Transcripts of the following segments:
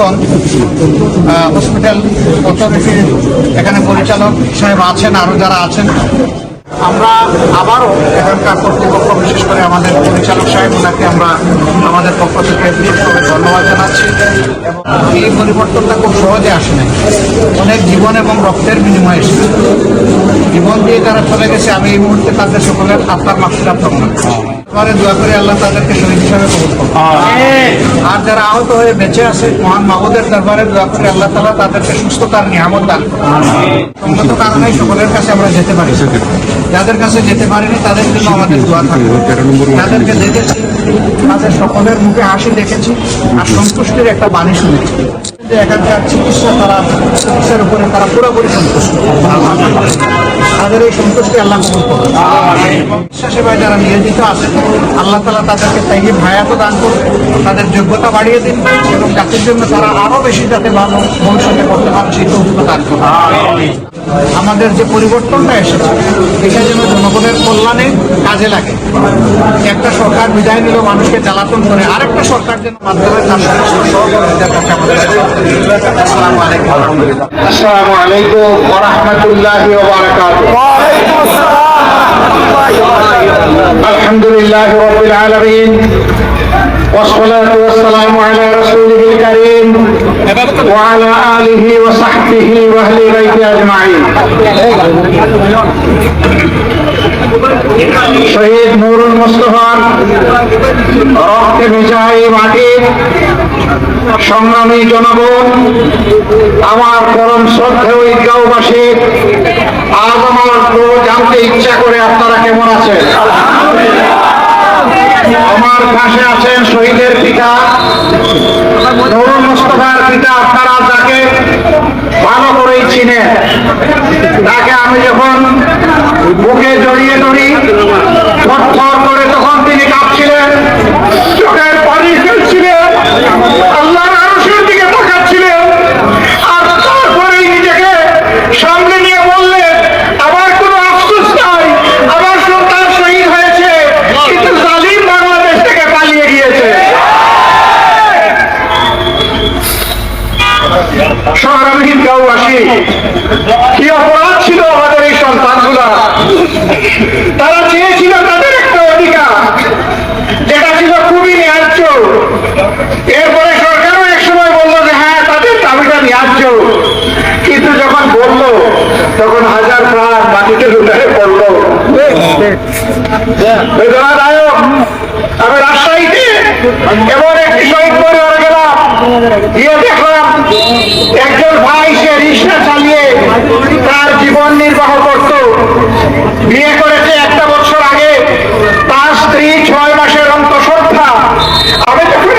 বন্ধুগণ হসপিটাল অথরিটির এখানে পরিচালক সাহেব আছেন আরও যারা আছেন। আমরা আবারও এখানকার কর্তৃপক্ষ, বিশেষ করে আমাদের পরিচালক সাহেব, ওনাকে আমরা আমাদের পক্ষ থেকে ধন্যবাদ জানাচ্ছি। এবং এই পরিবর্তনটা খুব সহজে আসে নাই। অনেক জীবন এবং রক্তের বিনিময়ে এসেছে। জীবন দিয়ে যারা চলে গেছে আমি এই মুহূর্তে তাদের সকলের আত্মার মাফিরা কামনা করছি। এবারে দোয়া করে আল্লাহ তাদেরকে শহীদ হিসাবে কবুল করুন আর যারা আহত হয়ে বেঁচে আছে মহান মাহবুদের দরবারে দোয়া করে আল্লাহ তালা তাদেরকে সুস্থতার নিয়ামত দান সঙ্গত কারণে সকলের কাছে আমরা যেতে পারি যাদের কাছে যেতে পারিনি তাদের জন্য আমাদের দোয়া থাকবে। যাদেরকে দেখেছি তাদের সকলের মুখে হাসি দেখেছি। সন্তুষ্টির একটা বাণী শুনেছি। যে এখানকার চিকিৎসা তারা চিকিৎসার উপরে তারা পুরোপুরি সন্তুষ্ট। তাদের এই সন্তুষ্টি আল্লাহ কবুল সেবায় যারা নিয়োজিত আছেন, আল্লাহ তালা তাদেরকে তাইগি ভায়াত দান করুন, তাদের যোগ্যতা বাড়িয়ে দিন এবং জাতির জন্য তারা আরও বেশি যাতে ভালো ভবিষ্যতে করতে পারে, সেই যোগ্যতা দান করুন। আমাদের যে পরিবর্তনটা এসেছে, এটা যেন জনগণের কল্যাণে কাজে লাগে। একটা সরকার বিদায় নিল, মানুষকে জ্বালাতন করে আরেকটা সরকার যেন মাধ্যমে তার আসসালামু আলাইকুম। الحمد لله رب العالمين والصلاة والسلام على رسوله الكريم وعلى آله وصحبه وأهل بيته أجمعين শহীদ নুরুল মুস্তফার রক্তে ভেজা এই মাটির সংগ্রামী জনগণ, আমার পরম শ্রদ্ধেয় ঈদগাঁওবাসী আজ আমার জানতে ইচ্ছা করে আপনারা কেমন আছেন? আমার পাশে আছেন শহীদের পিতা, নুরুল মুস্তফার পিতা আপনারা যাকে ভালো করেই চিনেন, তাকে আমি যখন বুকে জড়িয়ে ধরি থর করে তখন তিনি কাঁপছিলেন চোখের পানি ফেলছিলেন আল্লাহর আরশের দিকে তাকাচ্ছিলেন আর তারপরেই নিজেকে সামনে নিয়ে বললেন আমার কোনো আফসোস নাই আমার সন্তান শহীদ হয়েছে কিন্তু জালিম বাংলাদেশ থেকে পালিয়ে গিয়েছে শহরামহীন গাঁওবাসী কি অপরাধ ছিল আমাদের এই সন্তানগুলা তারা চেয়েছিল তাদের একটা অধিকার যেটা ছিল খুবই ন্যায্য এরপরে সরকারও এক সময় বলল যে হ্যাঁ তাদের দাবিটা ন্যায্য কিন্তু যখন বলল, তখন হাজার প্রাণ মাটিতে লুটারে পড়ল। বেদনাদায়ক। আমি রাজশাহীতে একটি শহীদ গেলাম গিয়ে দেখলাম, একজন ভাই সে রিক্সা চালিয়ে তার জীবন নির্বাহ করত। বিয়ে করেছে একটা বছর আগে। তার স্ত্রী ছয় আমি যখন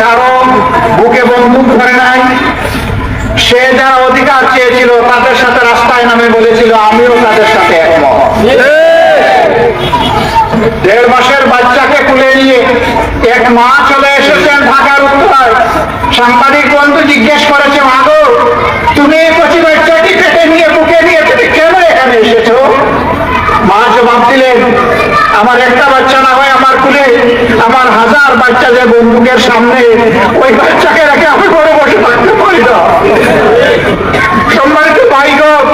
কারও বুকে বন্দুক ধরে নাই। সে যারা অধিকার চেয়েছিল, তাদের সাথে রাস্তায় নামে বলেছিল, আমিও তাদের সাথে একমত। দেড় মাসের বাচ্চাকে তুলে নিয়ে এক মা চলে এসেছেন ঢাকার উত্তরায়। সাংবাদিক বন্ধু জিজ্ঞেস করেছে, মাগো, তুমি এই কচি বাচ্চাটি কেটে নিয়ে, বুকে নিয়ে তুমি কেন এখানে এসেছ? দিলেন আমার একটা বাচ্চা না হয় আমার কুলে, আমার হাজার বাচ্চা যে বন্দুকের সামনে, ওই বাচ্চাকে রেখে আমি ঘরে বসে থাকতে পারি না। সম্মানিত ভাইগণ,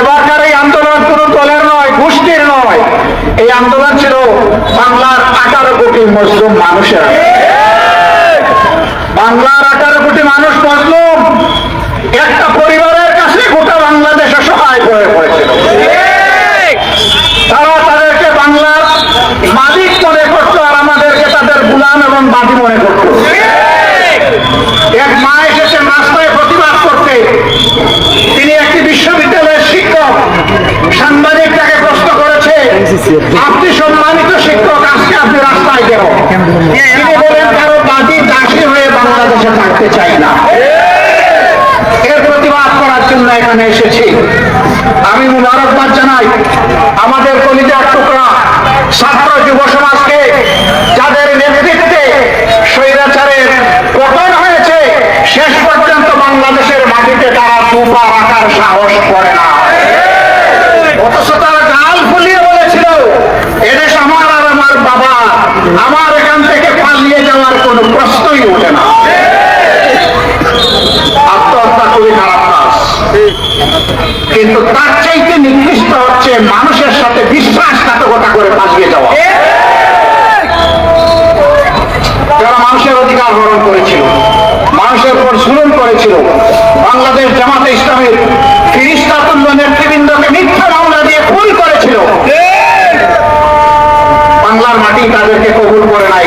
এবারকার এই আন্দোলন কোন দলের নয়, গোষ্ঠীর নয়। এই আন্দোলন ছিল বাংলার আঠারো কোটি মুসলিম মানুষের বাংলার আঠারো কোটি মানুষ মজলুম একটা মালিক মনে করতো আর আমাদেরকে তাদের গুলাম এবং বাদি মনে করতো। এক মা এসেছেন রাস্তায় প্রতিবাদ করতে। তিনি একটি বিশ্ববিদ্যালয়ের শিক্ষক, সাংবাদিক তাকে প্রশ্ন করেছে, আপনি সম্মানিত শিক্ষক, আজকে আপনি রাস্তায় কেন? তিনি বলেন, কারও বাদি দাসী হয়ে বাংলাদেশে থাকতে চাই না। প্রতিবাদ করার জন্য এখানে এসেছি। আমি মুবারকবাদ জানাই, আমাদের কলিজার টুকরা ছাত্র যুব সমাজকে যাদের নেতৃত্বে স্বৈরাচারের পতন হয়েছে, শেষ পর্যন্ত বাংলাদেশের মাটিতে তারা দুপা রাখার সাহস করে না। অথচ ফুলিয়ে বলেছিল, এদেশ আমার আর আমার বাবা, আমার এখান থেকে পালিয়ে যাওয়ার কোনো কিন্তু তার চাইতে নিকৃষ্ট হচ্ছে মানুষের সাথে বিশ্বাসঘাতকতা করে পালিয়ে যাওয়া। যারা মানুষের অধিকার হরণ করেছিল মানুষের উপর জুলুম করেছিল বাংলাদেশ জামাতে ইসলামের ফিরিস্তা তুল্য নেতৃবৃন্দকে মিথ্যা মামলা দিয়ে খুন করেছিল। বাংলার মাটি তাদেরকে কবুল করে নাই।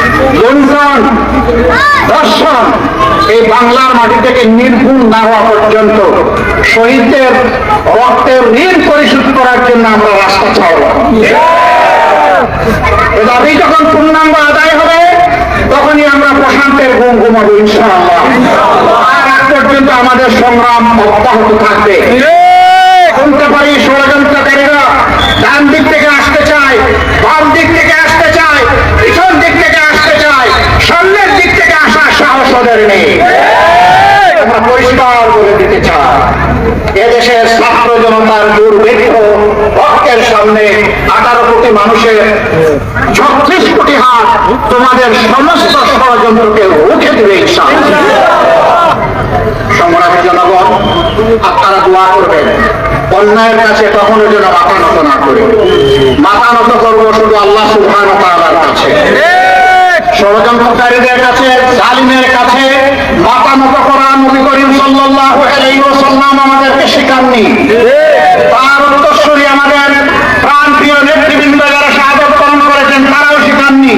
এই বাংলার মাটি থেকে নির্ভুল না হওয়া পর্যন্ত শহীদদের রক্তের ঋণ পরিশোধ করার জন্য আমরা রাস্তা ছাড়ব। এ দাবি যখন পূর্ণাঙ্গ আদায় হবে, তখনই আমরা প্রশান্তের ঘুম ঘুমাবো, ইনশাআল্লাহ। পর্যন্ত আমাদের সংগ্রাম অব্যাহত থাকবে। সাহস আমরা পরিষ্কার করে দিতে চাই। এদেশের ছাত্র জনতার দুর্ভিক্ষ রক্তের সামনে আঠারো কোটি মানুষের ছত্রিশ কোটি হাত তোমাদের সমস্ত ষড়যন্ত্রকে রুখে দিবে। সংগ্রামী জনগণ আপনারা দোয়া করবেন। অন্যায়ের কাছে কখনো যেন মাথা নত না করি। মাথা নত করব শুধু আল্লাহ সুবহান কাছে। ষড়যন্ত্রকারীদের কাছে, জালিমের কাছে মাথা নত করা নবী করিম ওয়াসাল্লাম আমাদেরকে শেখাননি। তার উত্তরসূরি আমাদের প্রাণপ্রিয় নেতৃবৃন্দ যারা পালন করেছেন, তারাও শেখাননি।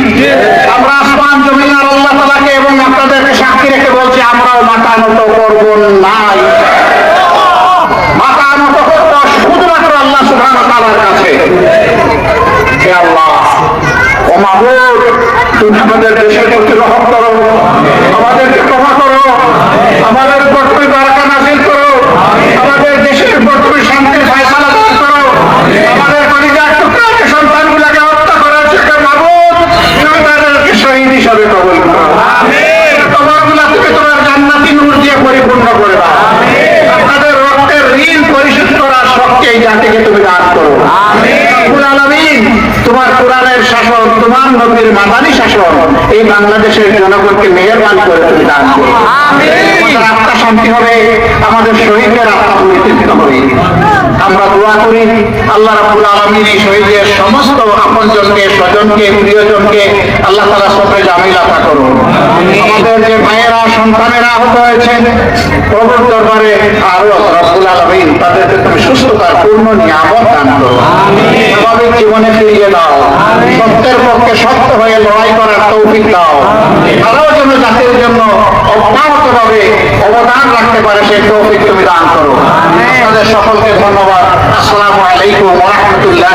আমরা আসমান, জমিন আর আল্লাহ এবং আপনাদেরকে সাক্ষী রেখে বলছি, আমরাও মাথা নত করব নাই। মাথা নত করব শুধুমাত্র আল্লাহ সুবহান তাআলার কাছে। আল্লাহ ও তুমি আমাদের দেশের প্রতি রহম করো। আমাদেরকে ক্ষমা করো। আমাদের তুমি বারাকা নাজিল করো। আমাদের দেশের উপর শান্তি ফয়সালা দান করো। আমাদের পরিবার সন্তানগুলাকে হত্যা করার চেষ্টা মাবুদ তাদেরকে শহীদ হিসাবে কবল করো কবরগুলা তুমি তোমার জান্নাতি নূর দিয়ে পরিপূর্ণ করে দাও আপনাদের রক্তের ঋণ পরিশোধ করার শক্তি এই জাতিকে তুমি দান করো। তোমার কোরআনের শাসন তোমার নবীর মাদানি শাসন এই বাংলাদেশের জনগণকে মেহরবান করে তুমি দান করো। আত্মা শান্তি হবে আমাদের শহীদদের আত্মা পরিচিত হবে। আমরা দোয়া করি আল্লাহ রাবুল আলমিন এই শহীদের সমস্ত আপনজনকে স্বজনকে প্রিয়জনকে আল্লাহ তালা সফরে জামিলাতা করুন। আমাদের যে ভাইয়েরা সন্তানেরা আহত হয়েছেন প্রভুর দরবারে আরও রাবুল আলমিন তাদেরকে তুমি সুস্থতার পূর্ণ নিয়ামত দান করো জীবনে ফিরিয়ে দাও সত্যের পক্ষে সত্য হয়ে লড়াই করার তৌফিক দাও। তারাও যেন জাতির জন্য অব্যাহত ভাবে অবদান রাখতে পারে সেই তৌফিক তুমি দান করো। আপনাদের সকলকে ধন্যবাদ। আসসালামু আলাইকুম রহমতুল্লাহ